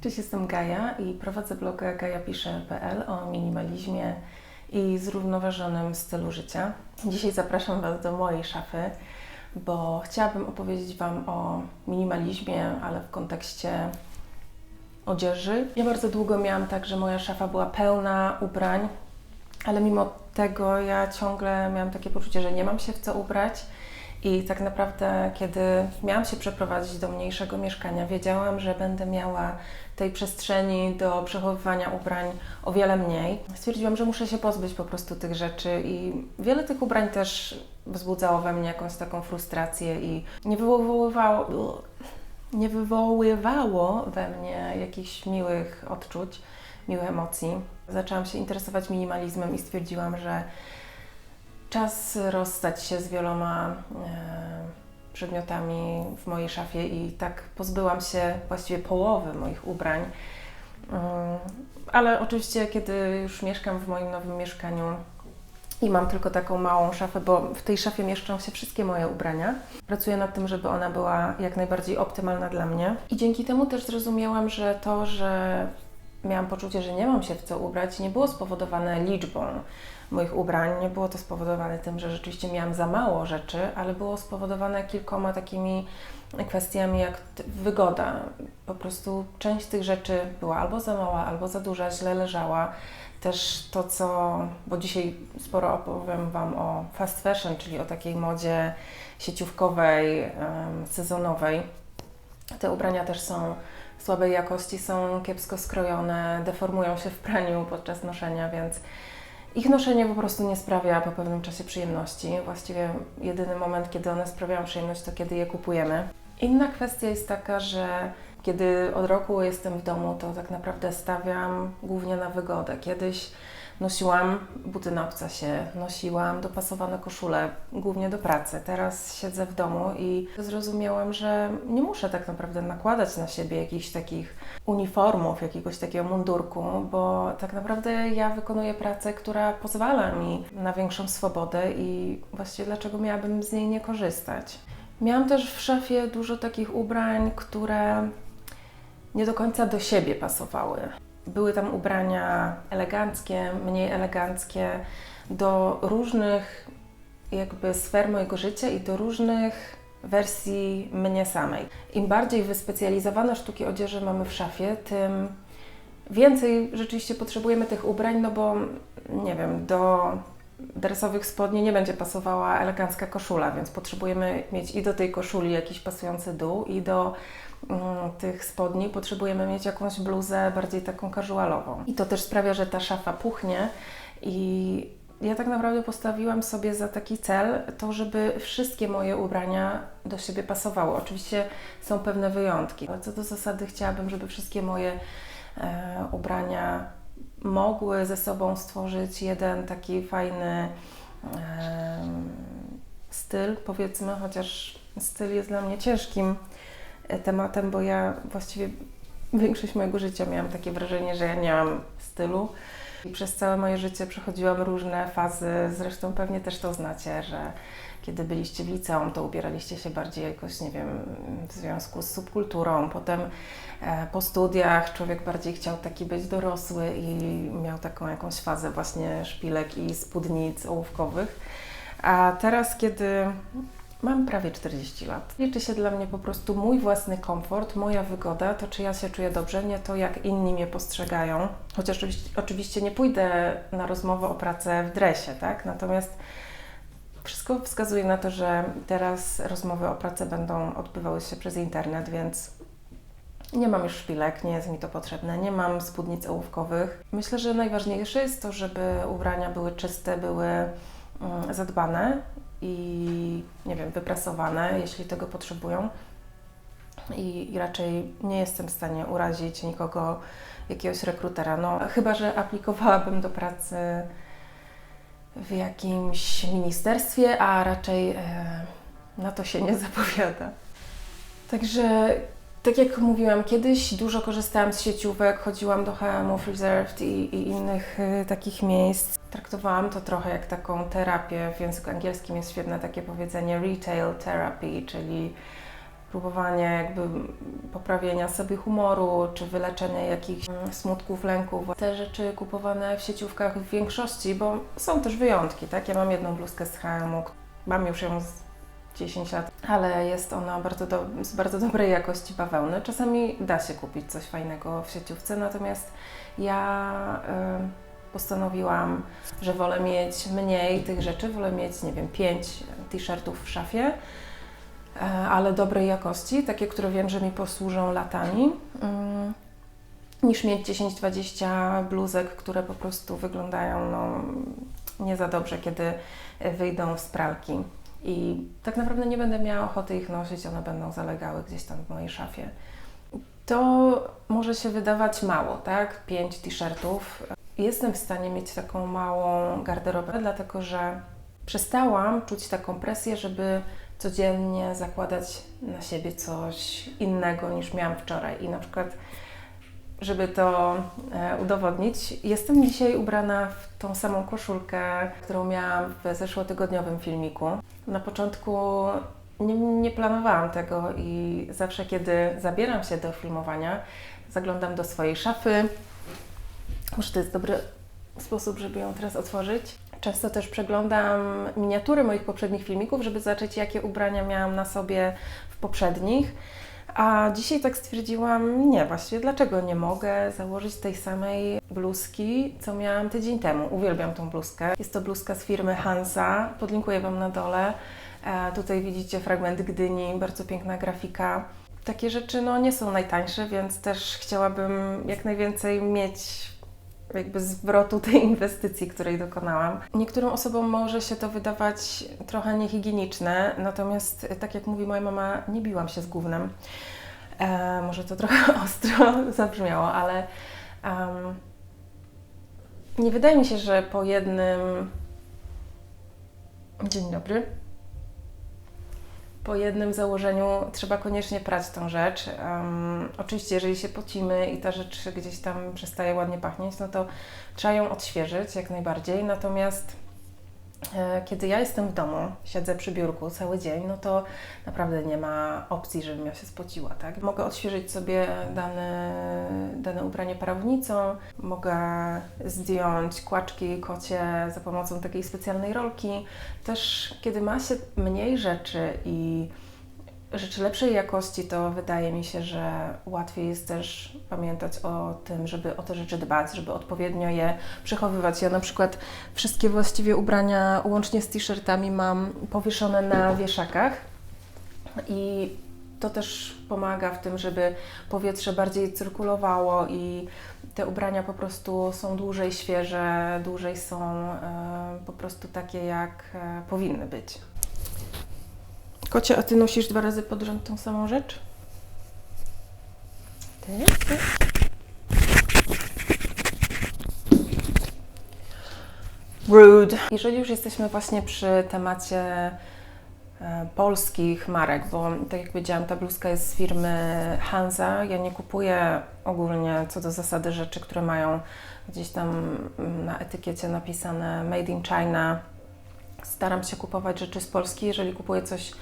Cześć, jestem Gaja i prowadzę bloga gajapisze.pl o minimalizmie i zrównoważonym stylu życia. Dzisiaj zapraszam Was do mojej szafy, bo chciałabym opowiedzieć Wam o minimalizmie, ale w kontekście odzieży. Ja bardzo długo miałam tak, że moja szafa była pełna ubrań, ale mimo tego ja ciągle miałam takie poczucie, że nie mam się w co ubrać. I tak naprawdę, kiedy miałam się przeprowadzić do mniejszego mieszkania, wiedziałam, że będę miała tej przestrzeni do przechowywania ubrań o wiele mniej. Stwierdziłam, że muszę się pozbyć po prostu tych rzeczy i wiele tych ubrań też wzbudzało we mnie jakąś taką frustrację i nie wywoływało, nie wywoływało we mnie jakichś miłych odczuć, miłych emocji. Zaczęłam się interesować minimalizmem i stwierdziłam, że czas rozstać się z wieloma e, przedmiotami w mojej szafie i tak pozbyłam się właściwie połowy moich ubrań. Mm, ale oczywiście, kiedy już mieszkam w moim nowym mieszkaniu i mam tylko taką małą szafę, bo w tej szafie mieszczą się wszystkie moje ubrania, pracuję nad tym, żeby ona była jak najbardziej optymalna dla mnie. I dzięki temu też zrozumiałam, że to, że miałam poczucie, że nie mam się w co ubrać, nie było spowodowane liczbą moich ubrań. Nie było to spowodowane tym, że rzeczywiście miałam za mało rzeczy, ale było spowodowane kilkoma takimi kwestiami jak wygoda. Po prostu część tych rzeczy była albo za mała, albo za duża, źle leżała. Też to, co, bo dzisiaj sporo opowiem Wam o fast fashion, czyli o takiej modzie sieciówkowej, sezonowej. Te ubrania też są słabej jakości, są kiepsko skrojone, deformują się w praniu podczas noszenia, więc ich noszenie po prostu nie sprawia po pewnym czasie przyjemności. Właściwie jedyny moment, kiedy one sprawiają przyjemność, to kiedy je kupujemy. Inna kwestia jest taka, że kiedy od roku jestem w domu, to tak naprawdę stawiam głównie na wygodę. Kiedyś Nosiłam buty na obcasie, nosiłam dopasowane koszule, głównie do pracy. Teraz siedzę w domu i zrozumiałam, że nie muszę tak naprawdę nakładać na siebie jakichś takich uniformów, jakiegoś takiego mundurku, bo tak naprawdę ja wykonuję pracę, która pozwala mi na większą swobodę i właściwie dlaczego miałabym z niej nie korzystać. Miałam też w szafie dużo takich ubrań, które nie do końca do siebie pasowały. Były tam ubrania eleganckie, mniej eleganckie, do różnych jakby sfer mojego życia i do różnych wersji mnie samej. Im bardziej wyspecjalizowane sztuki odzieży mamy w szafie, tym więcej rzeczywiście potrzebujemy tych ubrań, no bo nie wiem, do dresowych spodni nie będzie pasowała elegancka koszula, więc potrzebujemy mieć i do tej koszuli jakiś pasujący dół, i do Mm, tych spodni potrzebujemy mieć jakąś bluzę bardziej taką casualową. I to też sprawia, że ta szafa puchnie i ja tak naprawdę postawiłam sobie za taki cel to, żeby wszystkie moje ubrania do siebie pasowały. Oczywiście są pewne wyjątki, ale co do zasady chciałabym, żeby wszystkie moje e, ubrania mogły ze sobą stworzyć jeden taki fajny e, styl, powiedzmy, chociaż styl jest dla mnie ciężkim tematem, bo ja właściwie większość mojego życia miałam takie wrażenie, że ja nie mam stylu. I przez całe moje życie przechodziłam różne fazy, zresztą pewnie też to znacie, że kiedy byliście w liceum, to ubieraliście się bardziej jakoś, nie wiem, w związku z subkulturą. Potem e, po studiach człowiek bardziej chciał taki być dorosły i miał taką jakąś fazę właśnie szpilek i spódnic ołówkowych. A teraz, kiedy Mam prawie 40 lat. Liczy się dla mnie po prostu mój własny komfort, moja wygoda, to czy ja się czuję dobrze, nie to jak inni mnie postrzegają. Chociaż oczywiście nie pójdę na rozmowę o pracę w dresie, tak? Natomiast wszystko wskazuje na to, że teraz rozmowy o pracę będą odbywały się przez internet, więc nie mam już szpilek, nie jest mi to potrzebne, nie mam spódnic ołówkowych. Myślę, że najważniejsze jest to, żeby ubrania były czyste, były mm, zadbane i nie wiem, wyprasowane, jeśli tego potrzebują. I, I, raczej nie jestem w stanie urazić nikogo, jakiegoś rekrutera. No, chyba, że aplikowałabym do pracy w jakimś ministerstwie, a raczej e, na to się nie zapowiada. Także tak jak mówiłam, kiedyś dużo korzystałam z sieciówek, chodziłam do HM-ów, Reserved i, i innych y, takich miejsc. Traktowałam to trochę jak taką terapię. W języku angielskim jest świetne takie powiedzenie retail therapy, czyli próbowanie jakby poprawienia sobie humoru, czy wyleczenia jakichś mm, smutków, lęków. Te rzeczy kupowane w sieciówkach w większości, bo są też wyjątki, tak? Ja mam jedną bluzkę z H&M, mam już ją z 10 lat, ale jest ona bardzo do, z bardzo dobrej jakości bawełny. Czasami da się kupić coś fajnego w sieciówce, natomiast ja y, postanowiłam, że wolę mieć mniej tych rzeczy, wolę mieć, nie wiem, 5 t-shirtów w szafie, y, ale dobrej jakości, takie, które wiem, że mi posłużą latami. Y, niż mieć 10-20 bluzek, które po prostu wyglądają no, nie za dobrze, kiedy wyjdą z pralki i tak naprawdę nie będę miała ochoty ich nosić, one będą zalegały gdzieś tam w mojej szafie. To może się wydawać mało, tak? Pięć t-shirtów. Jestem w stanie mieć taką małą garderobę, dlatego że przestałam czuć taką presję, żeby codziennie zakładać na siebie coś innego niż miałam wczoraj. I na przykład żeby to e, udowodnić, jestem dzisiaj ubrana w tą samą koszulkę, którą miałam w zeszłotygodniowym filmiku. Na początku nie, nie planowałam tego i zawsze, kiedy zabieram się do filmowania, zaglądam do swojej szafy. Może to jest dobry sposób, żeby ją teraz otworzyć. Często też przeglądam miniatury moich poprzednich filmików, żeby zobaczyć, jakie ubrania miałam na sobie w poprzednich. A dzisiaj tak stwierdziłam, nie, właściwie dlaczego nie mogę założyć tej samej bluzki, co miałam tydzień temu. Uwielbiam tą bluzkę. Jest to bluzka z firmy Hansa, podlinkuję Wam na dole. E, tutaj widzicie fragment Gdyni, bardzo piękna grafika. Takie rzeczy no, nie są najtańsze, więc też chciałabym jak najwięcej mieć jakby zwrotu tej inwestycji, której dokonałam. Niektórym osobom może się to wydawać trochę niehigieniczne, natomiast tak jak mówi moja mama, nie biłam się z gównem. E, może to trochę ostro zabrzmiało, ale um, nie wydaje mi się, że po jednym. Dzień dobry po jednym założeniu trzeba koniecznie prać tą rzecz. Um, oczywiście, jeżeli się pocimy i ta rzecz gdzieś tam przestaje ładnie pachnieć, no to trzeba ją odświeżyć jak najbardziej. Natomiast kiedy ja jestem w domu, siedzę przy biurku cały dzień, no to naprawdę nie ma opcji, żebym ja się spociła, tak? Mogę odświeżyć sobie dane, dane ubranie parownicą, mogę zdjąć kłaczki kocie za pomocą takiej specjalnej rolki. Też kiedy ma się mniej rzeczy i rzeczy lepszej jakości, to wydaje mi się, że łatwiej jest też pamiętać o tym, żeby o te rzeczy dbać, żeby odpowiednio je przechowywać. Ja na przykład wszystkie właściwie ubrania, łącznie z t-shirtami, mam powieszone na wieszakach i to też pomaga w tym, żeby powietrze bardziej cyrkulowało i te ubrania po prostu są dłużej świeże, dłużej są e, po prostu takie, jak e, powinny być. Kocie, a ty nosisz dwa razy pod rząd tą samą rzecz? Ty, ty. Rude. Jeżeli już jesteśmy właśnie przy temacie e, polskich marek, bo tak jak powiedziałam, ta bluzka jest z firmy Hansa. Ja nie kupuję ogólnie co do zasady rzeczy, które mają gdzieś tam na etykiecie napisane Made in China Staram się kupować rzeczy z Polski. Jeżeli kupuję coś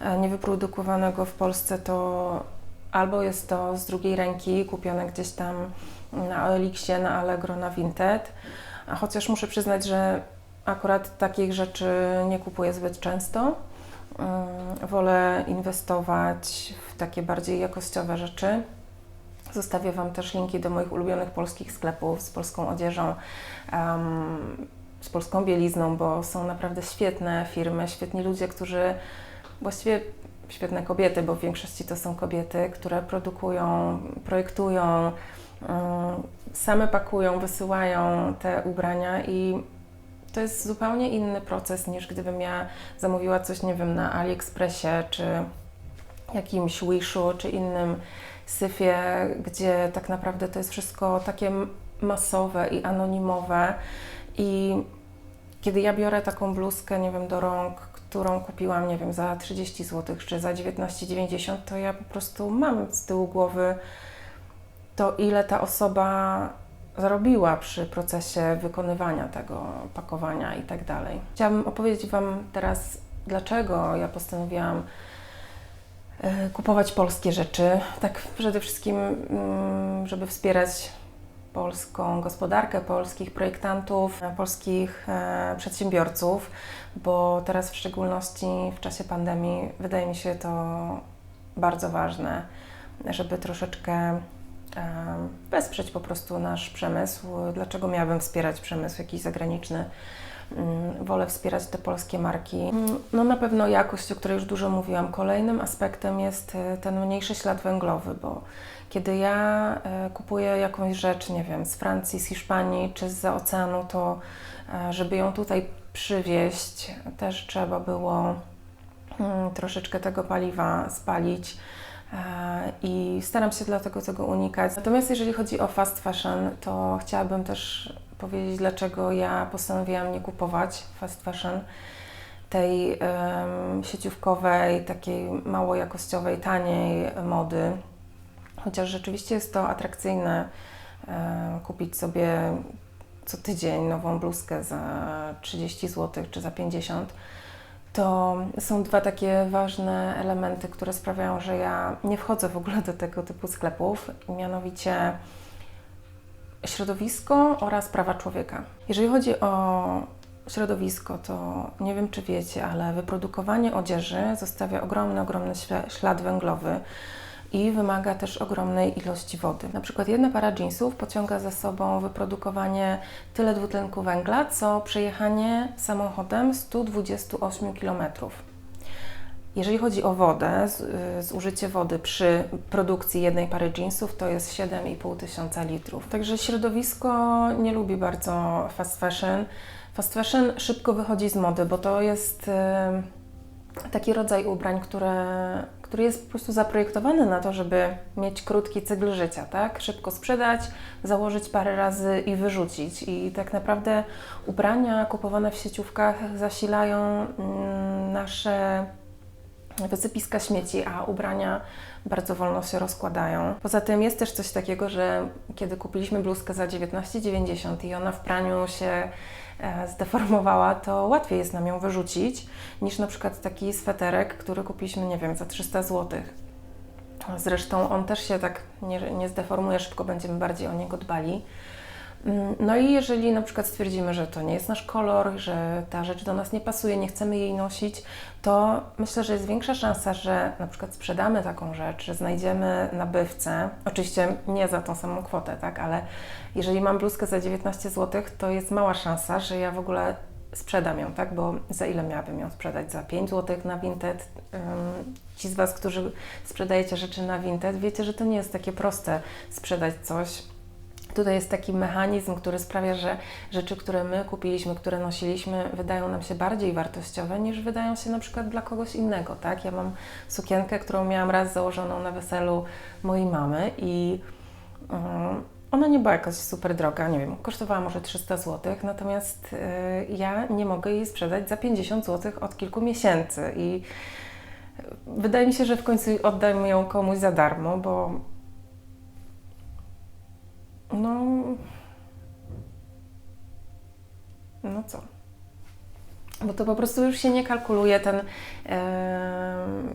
e, niewyprodukowanego w Polsce, to albo jest to z drugiej ręki, kupione gdzieś tam na Elixie, na Allegro, na Vinted. Chociaż muszę przyznać, że akurat takich rzeczy nie kupuję zbyt często. Mm, wolę inwestować w takie bardziej jakościowe rzeczy. Zostawię Wam też linki do moich ulubionych polskich sklepów z polską odzieżą. Z polską bielizną, bo są naprawdę świetne firmy, świetni ludzie, którzy właściwie świetne kobiety, bo w większości to są kobiety, które produkują, projektują, mm, same pakują, wysyłają te ubrania i to jest zupełnie inny proces niż gdybym ja zamówiła coś, nie wiem, na AliExpressie czy jakimś Wishu czy innym syfie, gdzie tak naprawdę to jest wszystko takie masowe i anonimowe i kiedy ja biorę taką bluzkę, nie wiem, do rąk, którą kupiłam, nie wiem, za 30 zł czy za 19,90, to ja po prostu mam z tyłu głowy to, ile ta osoba zarobiła przy procesie wykonywania tego pakowania i tak dalej. Chciałabym opowiedzieć Wam teraz, dlaczego ja postanowiłam e, kupować polskie rzeczy. Tak przede wszystkim, mm, żeby wspierać polską gospodarkę, polskich projektantów, e, polskich e, przedsiębiorców, bo teraz w szczególności w czasie pandemii wydaje mi się to bardzo ważne, żeby troszeczkę e, wesprzeć po prostu nasz przemysł. Dlaczego miałabym wspierać przemysł jakiś zagraniczny? Mm, Wolę wspierać te polskie marki. Mm, No na pewno jakość, o której już dużo mówiłam. Kolejnym aspektem jest e, ten mniejszy ślad węglowy, bo kiedy ja e, kupuję jakąś rzecz, nie wiem, z Francji, z Hiszpanii czy z oceanu, to e, żeby ją tutaj przywieźć, też trzeba było mm, troszeczkę tego paliwa spalić. I staram się dlatego tego unikać. Natomiast jeżeli chodzi o fast fashion, to chciałabym też powiedzieć, dlaczego ja postanowiłam nie kupować fast fashion tej em, sieciówkowej, takiej mało jakościowej, taniej mody. Chociaż rzeczywiście jest to atrakcyjne e, kupić sobie co tydzień nową bluzkę za 30 zł czy za 50 to są dwa takie ważne elementy, które sprawiają, że ja nie wchodzę w ogóle do tego typu sklepów, mianowicie środowisko oraz prawa człowieka. Jeżeli chodzi o środowisko, to nie wiem, czy wiecie, ale wyprodukowanie odzieży zostawia ogromny, ogromny śla- ślad węglowy i wymaga też ogromnej ilości wody. Na przykład jedna para jeansów pociąga za sobą wyprodukowanie tyle dwutlenku węgla, co przejechanie samochodem 128 km. Jeżeli chodzi o wodę, y, zużycie wody przy produkcji jednej pary jeansów to jest 7,5 tysiąca litrów. Także środowisko nie lubi bardzo fast fashion. Fast fashion szybko wychodzi z mody, bo to jest y, taki rodzaj ubrań, które, który jest po prostu zaprojektowany na to, żeby mieć krótki cykl życia, tak? Szybko sprzedać, założyć parę razy i wyrzucić. I tak naprawdę ubrania kupowane w sieciówkach zasilają mm, nasze wysypiska śmieci, a ubrania bardzo wolno się rozkładają. Poza tym jest też coś takiego, że kiedy kupiliśmy bluzkę za 19,90 i ona w praniu się e, zdeformowała, to łatwiej jest nam ją wyrzucić niż na przykład taki sweterek, który kupiliśmy, nie wiem, za 300 zł. Zresztą on też się tak nie, nie zdeformuje szybko, będziemy bardziej o niego dbali. No i jeżeli na przykład stwierdzimy, że to nie jest nasz kolor, że ta rzecz do nas nie pasuje, nie chcemy jej nosić, to myślę, że jest większa szansa, że na przykład sprzedamy taką rzecz, że znajdziemy nabywcę. Oczywiście nie za tą samą kwotę, tak, ale jeżeli mam bluzkę za 19 zł, to jest mała szansa, że ja w ogóle sprzedam ją, tak? Bo za ile miałabym ją sprzedać? Za 5 zł na Vinted? Ci z Was, którzy sprzedajecie rzeczy na Vinted, wiecie, że to nie jest takie proste sprzedać coś. Tutaj jest taki mechanizm, który sprawia, że rzeczy, które my kupiliśmy, które nosiliśmy, wydają nam się bardziej wartościowe niż wydają się na przykład dla kogoś innego, tak? Ja mam sukienkę, którą miałam raz założoną na weselu mojej mamy i mm, ona nie była jakaś super droga, nie wiem, kosztowała może 300 zł, natomiast y, ja nie mogę jej sprzedać za 50 zł od kilku miesięcy i wydaje mi się, że w końcu oddam ją komuś za darmo, bo co? Bo to po prostu już się nie kalkuluje ten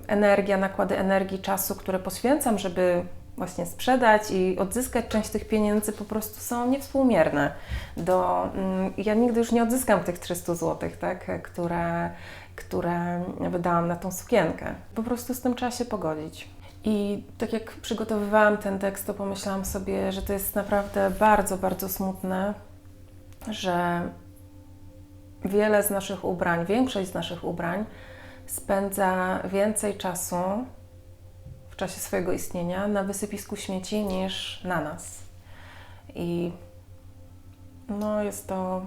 energia, nakłady energii, czasu, które poświęcam, żeby właśnie sprzedać i odzyskać część tych pieniędzy po prostu są niewspółmierne do... Mm, ja nigdy już nie odzyskam tych 300 zł, tak, które, które wydałam na tą sukienkę. Po prostu z tym trzeba się pogodzić. I tak jak przygotowywałam ten tekst, to pomyślałam sobie, że to jest naprawdę bardzo, bardzo smutne, że wiele z naszych ubrań, większość z naszych ubrań spędza więcej czasu w czasie swojego istnienia na wysypisku śmieci niż na nas. I no jest to.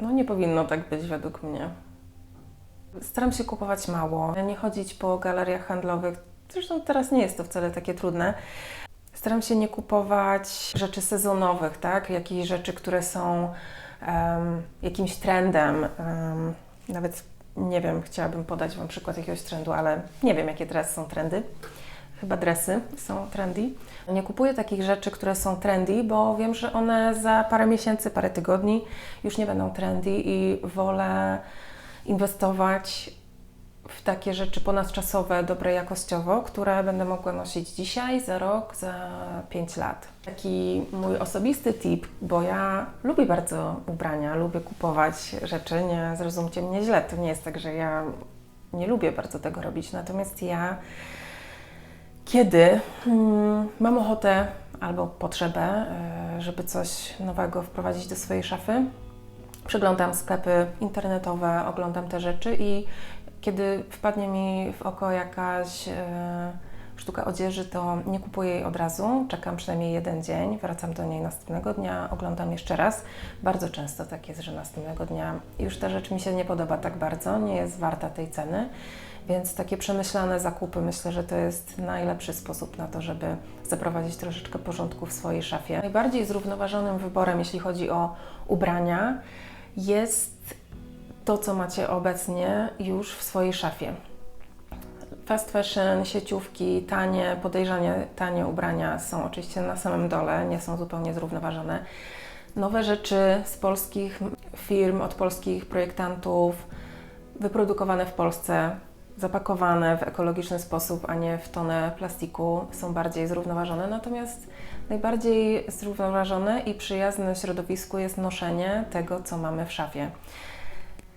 No nie powinno tak być według mnie. Staram się kupować mało, nie chodzić po galeriach handlowych. Zresztą teraz nie jest to wcale takie trudne. Staram się nie kupować rzeczy sezonowych, tak? Jakichś rzeczy, które są em, jakimś trendem. em, nawet nie wiem, chciałabym podać Wam przykład jakiegoś trendu, ale nie wiem, jakie teraz są trendy. Chyba dresy są trendy. Nie kupuję takich rzeczy, które są trendy, bo wiem, że one za parę miesięcy, parę tygodni już nie będą trendy i wolę inwestować w takie rzeczy ponadczasowe, dobre jakościowo, które będę mogła nosić dzisiaj, za rok, za 5 lat. Taki mój osobisty tip, bo ja lubię bardzo ubrania, lubię kupować rzeczy, nie zrozumcie mnie źle, to nie jest tak, że ja nie lubię bardzo tego robić, natomiast ja kiedy mm, mam ochotę albo potrzebę, e, żeby coś nowego wprowadzić do swojej szafy, przeglądam sklepy internetowe, oglądam te rzeczy i kiedy wpadnie mi w oko jakaś e, sztuka odzieży, to nie kupuję jej od razu, czekam przynajmniej jeden dzień, wracam do niej następnego dnia, oglądam jeszcze raz. Bardzo często tak jest, że następnego dnia już ta rzecz mi się nie podoba tak bardzo, nie jest warta tej ceny. Więc takie przemyślane zakupy myślę, że to jest najlepszy sposób na to, żeby zaprowadzić troszeczkę porządku w swojej szafie. Najbardziej zrównoważonym wyborem, jeśli chodzi o ubrania, jest to, co macie obecnie już w swojej szafie. Fast fashion, sieciówki, tanie, podejrzanie tanie ubrania są oczywiście na samym dole, nie są zupełnie zrównoważone. Nowe rzeczy z polskich firm, od polskich projektantów, wyprodukowane w Polsce, zapakowane w ekologiczny sposób, a nie w tonę plastiku, są bardziej zrównoważone. Natomiast najbardziej zrównoważone i przyjazne środowisku jest noszenie tego, co mamy w szafie.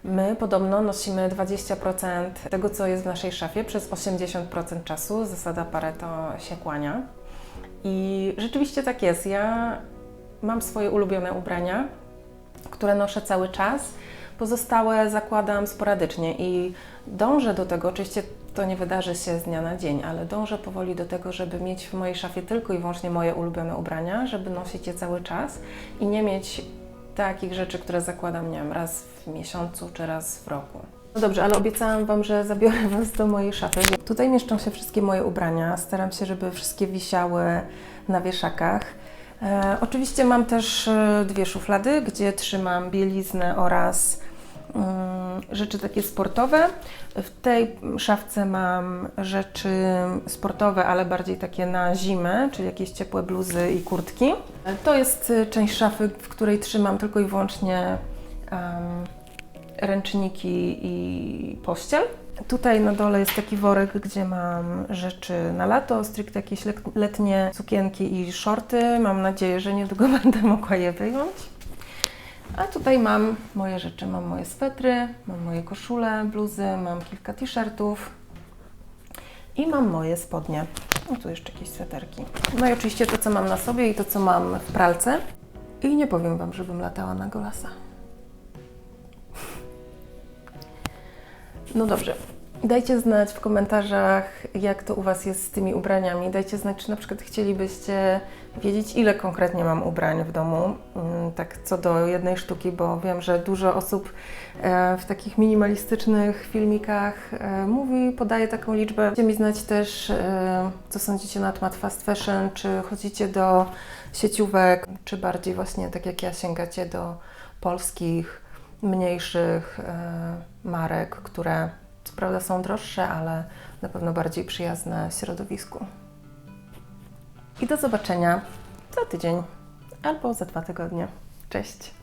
My podobno nosimy 20% tego, co jest w naszej szafie przez 80% czasu. Zasada Pareto się kłania. I rzeczywiście tak jest. Ja mam swoje ulubione ubrania, które noszę cały czas. Pozostałe zakładam sporadycznie i dążę do tego, oczywiście to nie wydarzy się z dnia na dzień, ale dążę powoli do tego, żeby mieć w mojej szafie tylko i wyłącznie moje ulubione ubrania, żeby nosić je cały czas i nie mieć takich rzeczy, które zakładam, nie wiem, raz w miesiącu czy raz w roku. No dobrze, ale obiecałam Wam, że zabiorę Was do mojej szafy. Tutaj mieszczą się wszystkie moje ubrania. Staram się, żeby wszystkie wisiały na wieszakach. E, oczywiście mam też e, dwie szuflady, gdzie trzymam bieliznę oraz rzeczy takie sportowe. W tej szafce mam rzeczy sportowe, ale bardziej takie na zimę, czyli jakieś ciepłe bluzy i kurtki. To jest y, część szafy, w której trzymam tylko i wyłącznie em, ręczniki i pościel. Tutaj na dole jest taki worek, gdzie mam rzeczy na lato, stricte jakieś letnie sukienki i shorty. Mam nadzieję, że niedługo będę mogła je wyjąć. A tutaj mam moje rzeczy. Mam moje swetry, mam moje koszule, bluzy, mam kilka t-shirtów i mam moje spodnie. No tu jeszcze jakieś sweterki. No i oczywiście to, co mam na sobie i to, co mam w pralce. I nie powiem Wam, żebym latała na golasa. No dobrze. Dajcie znać w komentarzach, jak to u Was jest z tymi ubraniami. Dajcie znać, czy na przykład chcielibyście wiedzieć, ile konkretnie mam ubrań w domu, mm, tak co do jednej sztuki, bo wiem, że dużo osób e, w takich minimalistycznych filmikach e, mówi, podaje taką liczbę. Dajcie mi znać też, e, co sądzicie na temat fast fashion, czy chodzicie do sieciówek, czy bardziej właśnie tak jak ja sięgacie do polskich, mniejszych marek, które co prawda są droższe, ale na pewno bardziej przyjazne środowisku i do zobaczenia za tydzień albo za dwa tygodnie. Cześć!